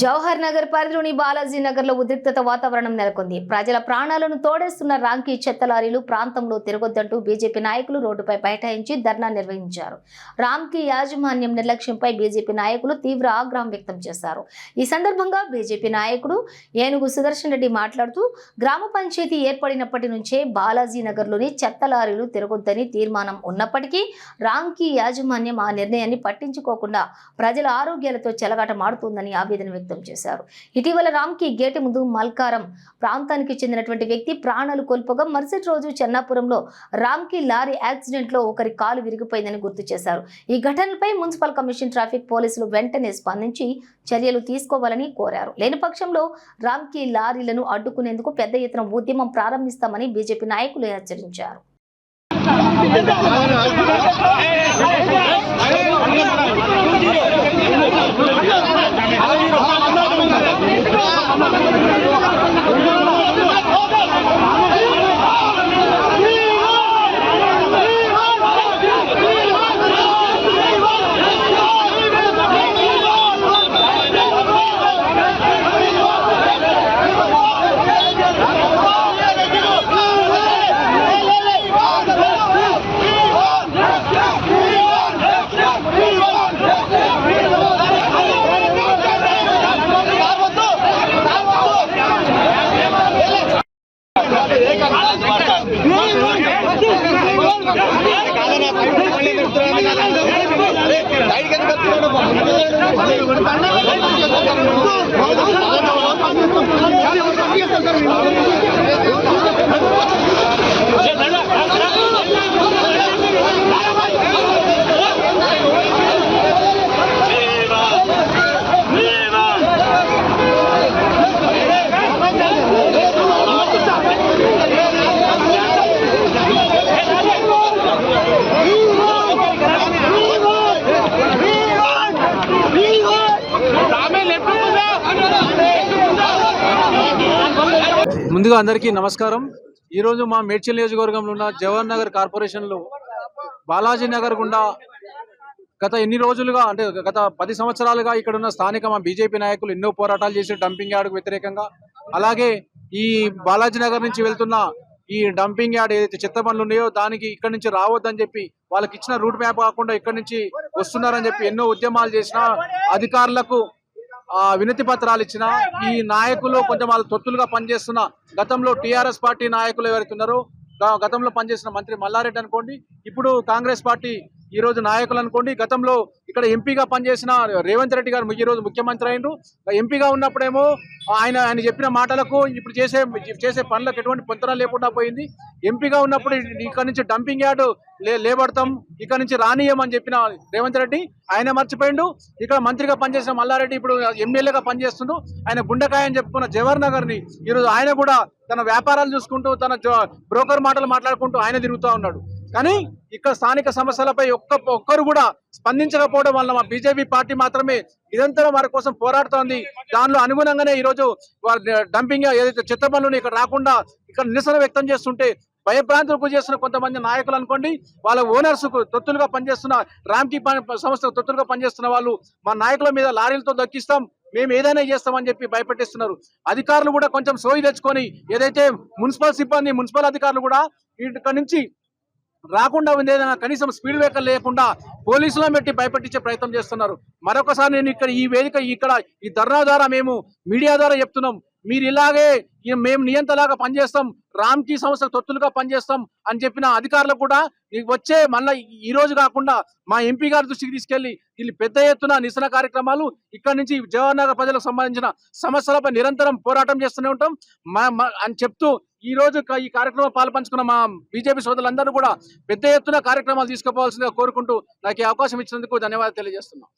జవహర్ నగర్ పరిధిలోని బాలాజీ నగర్లో ఉద్రిక్తత వాతావరణం నెలకొంది. ప్రజల ప్రాణాలను తోడేస్తున్న రాంకీ చెత్త లారీలు ప్రాంతంలో తిరగొద్దంటూ బీజేపీ నాయకులు రోడ్డుపై బైఠాయించి ధర్నా నిర్వహించారు. రామ్కీ యాజమాన్యం నిర్లక్ష్యంపై బీజేపీ నాయకులు తీవ్ర ఆగ్రహం వ్యక్తం చేశారు. ఈ సందర్భంగా బీజేపీ నాయకుడు ఏనుగు సుదర్శన్ రెడ్డి మాట్లాడుతూ గ్రామ పంచాయతీ ఏర్పడినప్పటి నుంచే బాలాజీ నగర్లోని చెత్త లారీలు తిరగొద్దని తీర్మానం ఉన్నప్పటికీ రాంకీ యాజమాన్యం ఆ నిర్ణయాన్ని పట్టించుకోకుండా ప్రజల ఆరోగ్యాలతో చెలగాటమాడుతోందని ఆవేదన వ్యక్తం చేశారు. ఇటీవల రామ్కి గేటు ముందు మల్కారం ప్రాంతానికి చెందినటువంటి వ్యక్తి ప్రాణాలు కోల్పోగా మరుసటి రోజు చెన్నాపురంలో రామ్కి లారీ యాక్సిడెంట్లో ఒకరి కాలు విరిగిపోయిందని గుర్తు చేశారు. ఈ ఘటనపై మున్సిపల్ కమిషన్ ట్రాఫిక్ పోలీసులు వెంటనే స్పందించి చర్యలు తీసుకోవాలని కోరారు. లేని పక్షంలో రామ్కి లారీలను అడ్డుకునేందుకు పెద్ద ఎత్తున ఉద్యమం ప్రారంభిస్తామని బీజేపీ నాయకులు హెచ్చరించారు. ముందుగా అందరికీ నమస్కారం. ఈరోజు మా మేడ్చల్ నియోజకవర్గంలో ఉన్న జవహర్ నగర్ కార్పొరేషన్లో బాలాజీ నగర్ గుండా గత ఎన్ని రోజులుగా అంటే గత పది సంవత్సరాలుగా ఇక్కడ ఉన్న స్థానిక మా బీజేపీ నాయకులు ఎన్నో పోరాటాలు చేసి డంపింగ్ యార్డ్కు వ్యతిరేకంగా అలాగే ఈ బాలాజీ నగర్ నుంచి వెళ్తున్న ఈ డంపింగ్ యార్డ్ ఏదైతే చెత్త పనులు ఉన్నాయో దానికి ఇక్కడ నుంచి రావద్దని చెప్పి వాళ్ళకి ఇచ్చిన రూట్ మ్యాప్ కాకుండా ఇక్కడ నుంచి వస్తున్నారని చెప్పి ఎన్నో ఉద్యమాలు చేసిన అధికారులకు వినతి పత్రాలు ఇచ్చిన ఈ నాయకులు కొంచెం వాళ్ళ తొత్తులుగా పనిచేస్తున్న గతంలో టిఆర్ఎస్ పార్టీ నాయకులు ఎవరైతే ఉన్నారో గ- గతంలో పనిచేసిన మంత్రి మల్లారెడ్డి అనుకోండి ఇప్పుడు కాంగ్రెస్ పార్టీ ఈ రోజు నాయకులు అనుకోండి గతంలో ఇక్కడ ఎంపీగా పనిచేసిన రేవంత్ రెడ్డి గారు ఈ రోజు ముఖ్యమంత్రి అయినరు. ఎంపీగా ఉన్నప్పుడేమో ఆయన ఆయన చెప్పిన మాటలకు ఇప్పుడు చేసే చేసే పనులకు ఎటువంటి పొంతన లేకుండా పోయింది. ఎంపీగా ఉన్నప్పుడు ఇక్కడ నుంచి డంపింగ్ యార్డ్ లే లేబడతాం ఇక్కడ నుంచి రానియమని చెప్పిన రేవంత్ రెడ్డి ఆయన మర్చిపోయిండు. ఇక్కడ మంత్రిగా పనిచేసిన మల్లారెడ్డి ఇప్పుడు ఎమ్మెల్యేగా పనిచేస్తుండు. ఆయన గుండెకాయ అని చెప్పుకున్న జవహర్ నగర్ని ఈరోజు ఆయన కూడా తన వ్యాపారాలు చూసుకుంటూ తన బ్రోకర్ మాటలు మాట్లాడుకుంటూ ఆయన తిరుగుతూ ఉన్నాడు. కానీ ఇక్కడ స్థానిక సమస్యలపై ఒక్క ఒక్కరు కూడా స్పందించకపోవడం వల్ల మా బీజేపీ పార్టీ మాత్రమే నిరంతరం వారి కోసం పోరాడుతోంది. దానిలో అనుగుణంగానే ఈ రోజు వారి డంపింగ్ ఏదైతే చెత్త ఇక్కడ రాకుండా ఇక్కడ నిరసన వ్యక్తం చేస్తుంటే భయభ్రాంతులకు గురి చేస్తున్న కొంతమంది నాయకులు అనుకోండి వాళ్ళ ఓనర్స్ తొత్తులుగా పనిచేస్తున్న రామ్కి సంస్థ తొత్తులుగా పనిచేస్తున్న వాళ్ళు మా నాయకుల మీద లారీలతో దక్కిస్తాం మేము ఏదైనా చేస్తామని చెప్పి భయపెట్టిస్తున్నారు. అధికారులు కూడా కొంచెం సోయి తెచ్చుకొని ఏదైతే మున్సిపల్ సిబ్బంది మున్సిపల్ అధికారులు కూడా ఇక్కడ నుంచి రాకుండా ఉంది ఏదైనా కనీసం స్పీడ్ బ్రేకర్ లేకుండా పోలీసులను పెట్టి భయపెట్టించే ప్రయత్నం చేస్తున్నారు. మరొకసారి నేను ఇక్కడ ఈ వేదిక ఇక్కడ ఈ ధర్నా ద్వారా మేము మీడియా ద్వారా చెప్తున్నాం. మీరు ఇలాగే మేము నియంతలాగా పనిచేస్తాం. రామ్కి సంస్థ తొత్తులుగా పనిచేస్తాం అని చెప్పిన అధికారులకు కూడా వచ్చే మళ్ళీ ఈ రోజు కాకుండా మా ఎంపీ గారి దృష్టికి తీసుకెళ్ళి వీళ్ళు పెద్ద ఎత్తున నిరసన కార్యక్రమాలు ఇక్కడ నుంచి జవహర్ నగర్ ప్రజలకు సంబంధించిన సమస్యలపై నిరంతరం పోరాటం చేస్తూనే ఉంటాం. మా- అని చెప్తూ ఈ రోజు ఈ కార్యక్రమం పాల్పంచుకున్న మా బీజేపీ సోదరులందరూ కూడా పెద్ద ఎత్తున కార్యక్రమాలు తీసుకోవాల్సిందిగా కోరుకుంటూ నాకు ఈ అవకాశం ఇచ్చినందుకు ధన్యవాదాలు తెలియజేస్తున్నాం.